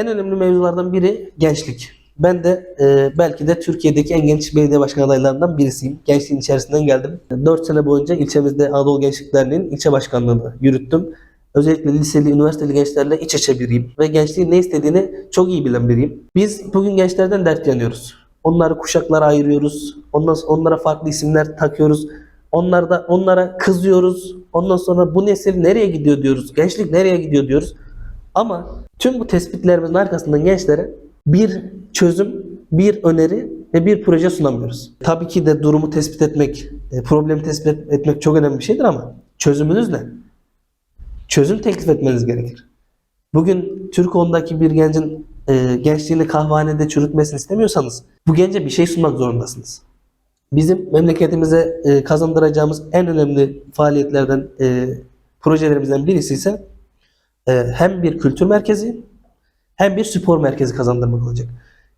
en önemli mevzulardan biri gençlik. Ben de e, belki de Türkiye'deki en genç belediye başkan adaylarından birisiyim. Gençliğin içerisinden geldim. 4 sene boyunca ilçemizde Anadolu Gençlik Derneği'nin ilçe başkanlığını yürüttüm. Özellikle liseli, üniversiteli gençlerle iç içe biriyim. Ve gençliğin ne istediğini çok iyi bilen biriyim. Biz bugün gençlerden dert yanıyoruz. Onları kuşaklara ayırıyoruz. Ondan onlara farklı isimler takıyoruz. Onlar onlara kızıyoruz. Ondan sonra bu nesil nereye gidiyor diyoruz. Gençlik nereye gidiyor diyoruz. Ama tüm bu tespitlerimizin arkasından gençlere bir çözüm, bir öneri ve bir proje sunamıyoruz. Tabii ki de durumu tespit etmek, e, problemi tespit etmek çok önemli bir şeydir ama çözümünüz ne? Çözüm teklif etmeniz gerekir. Bugün Türkiye'deki bir gencin e, gençliğini kahvehanede çürütmesini istemiyorsanız bu gence bir şey sunmak zorundasınız. Bizim memleketimize e, kazandıracağımız en önemli faaliyetlerden, e, projelerimizden birisi ise hem bir kültür merkezi hem bir spor merkezi kazandırmak olacak.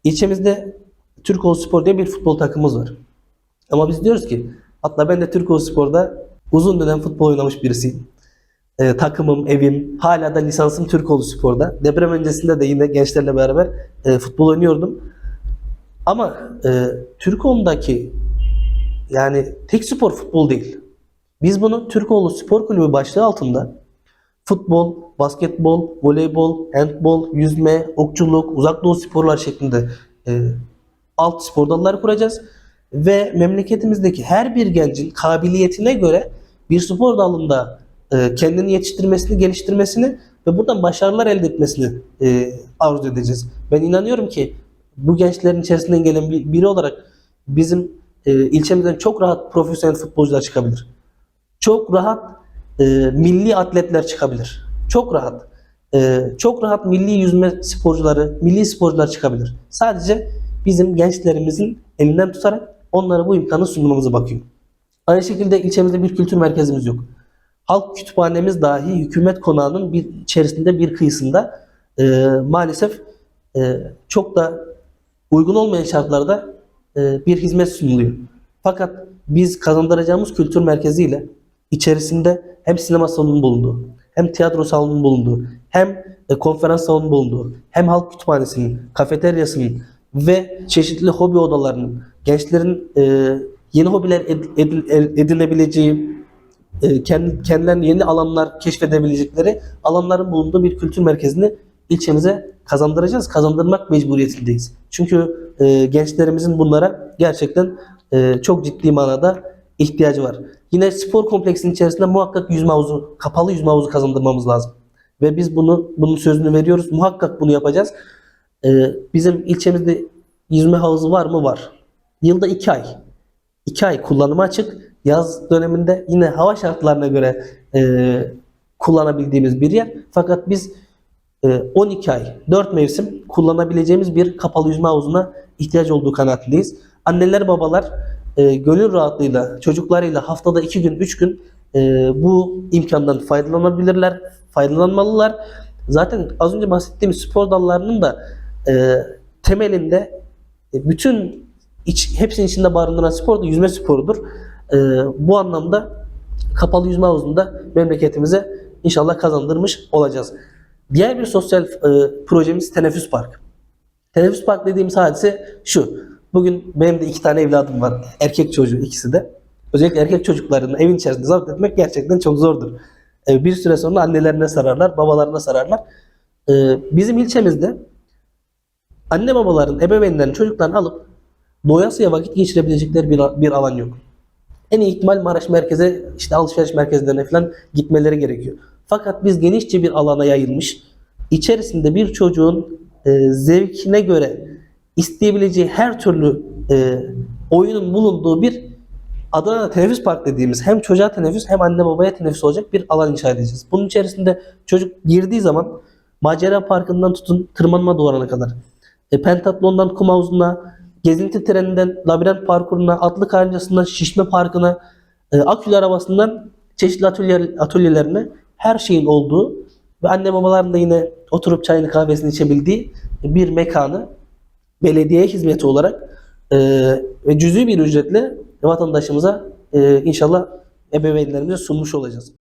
İlçemizde Türkoğlu Spor diye bir futbol takımımız var. Ama biz diyoruz ki hatta ben de Türkoğlu Spor'da uzun dönem futbol oynamış birisiyim. E, takımım, evim, hala da lisansım Türkoğlu Spor'da. Deprem öncesinde de yine gençlerle beraber e, futbol oynuyordum. Ama e, Türkoğlu'ndaki yani tek spor futbol değil. Biz bunu Türkoğlu Spor Kulübü başlığı altında futbol, basketbol, voleybol, handbol, yüzme, okçuluk, uzak doğu sporlar şeklinde e, alt spor dalları kuracağız. Ve memleketimizdeki her bir gencin kabiliyetine göre bir spor dalında e, kendini yetiştirmesini, geliştirmesini ve buradan başarılar elde etmesini e, arzu edeceğiz. Ben inanıyorum ki bu gençlerin içerisinden gelen bir, biri olarak bizim e, ilçemizden çok rahat profesyonel futbolcular çıkabilir. Çok rahat e, milli atletler çıkabilir. Çok rahat. E, çok rahat milli yüzme sporcuları, milli sporcular çıkabilir. Sadece bizim gençlerimizin elinden tutarak onlara bu imkanı sunmamıza bakıyor. Aynı şekilde ilçemizde bir kültür merkezimiz yok. Halk kütüphanemiz dahi hükümet konağının bir içerisinde bir kıyısında e, maalesef e, çok da uygun olmayan şartlarda e, bir hizmet sunuluyor. Fakat biz kazandıracağımız kültür merkeziyle içerisinde hem sinema salonunun bulunduğu, hem tiyatro salonunun bulunduğu, hem e, konferans salonunun bulunduğu, hem halk kütüphanesinin, kafeteryasının ve çeşitli hobi odalarının, gençlerin e, yeni hobiler ed- edin- edinebileceği, e, kendi, kendilerine yeni alanlar keşfedebilecekleri alanların bulunduğu bir kültür merkezini ilçemize kazandıracağız. Kazandırmak mecburiyetindeyiz. Çünkü e, gençlerimizin bunlara gerçekten e, çok ciddi manada ihtiyacı var. Yine spor kompleksinin içerisinde muhakkak yüzme havuzu, kapalı yüzme havuzu kazandırmamız lazım. Ve biz bunu bunun sözünü veriyoruz. Muhakkak bunu yapacağız. E, bizim ilçemizde yüzme havuzu var mı? Var. Yılda iki ay. 2 ay kullanıma açık. Yaz döneminde yine hava şartlarına göre e, kullanabildiğimiz bir yer. Fakat biz e, 12 ay, 4 mevsim kullanabileceğimiz bir kapalı yüzme havuzuna ihtiyaç olduğu kanaatindeyiz. Anneler babalar e, gönül rahatlığıyla çocuklarıyla haftada 2 gün, 3 gün e, bu imkandan faydalanabilirler, faydalanmalılar. Zaten az önce bahsettiğimiz spor dallarının da e, temelinde e, bütün iç, hepsinin içinde barındıran spor da yüzme sporudur. Ee, bu anlamda kapalı yüzme havuzunda memleketimize inşallah kazandırmış olacağız. Diğer bir sosyal e, projemiz Teneffüs Park. Teneffüs Park dediğimiz hadise şu. Bugün benim de iki tane evladım var. Erkek çocuğu ikisi de. Özellikle erkek çocuklarını evin içerisinde zapt etmek gerçekten çok zordur. E, bir süre sonra annelerine sararlar, babalarına sararlar. E, bizim ilçemizde anne babaların, ebeveynlerin çocuklarını alıp doyasıya vakit geçirebilecekleri bir, bir alan yok. En iyi ihtimal Maraş merkeze, işte alışveriş merkezlerine falan gitmeleri gerekiyor. Fakat biz genişçe bir alana yayılmış, içerisinde bir çocuğun e, zevkine göre isteyebileceği her türlü e, oyunun bulunduğu bir Adana Teneffüs Park dediğimiz hem çocuğa teneffüs hem anne babaya teneffüs olacak bir alan inşa edeceğiz. Bunun içerisinde çocuk girdiği zaman macera parkından tutun tırmanma duvarına kadar, e, pentatlondan kum havuzuna, gezinti treninden labirent parkuruna, atlı karıncasından şişme parkına, e, akülü arabasından çeşitli atölye, atölyelerine her şeyin olduğu ve anne babaların da yine oturup çayını kahvesini içebildiği bir mekanı belediye hizmeti olarak e, ve cüzi bir ücretle vatandaşımıza e, inşallah ebeveynlerimize sunmuş olacağız.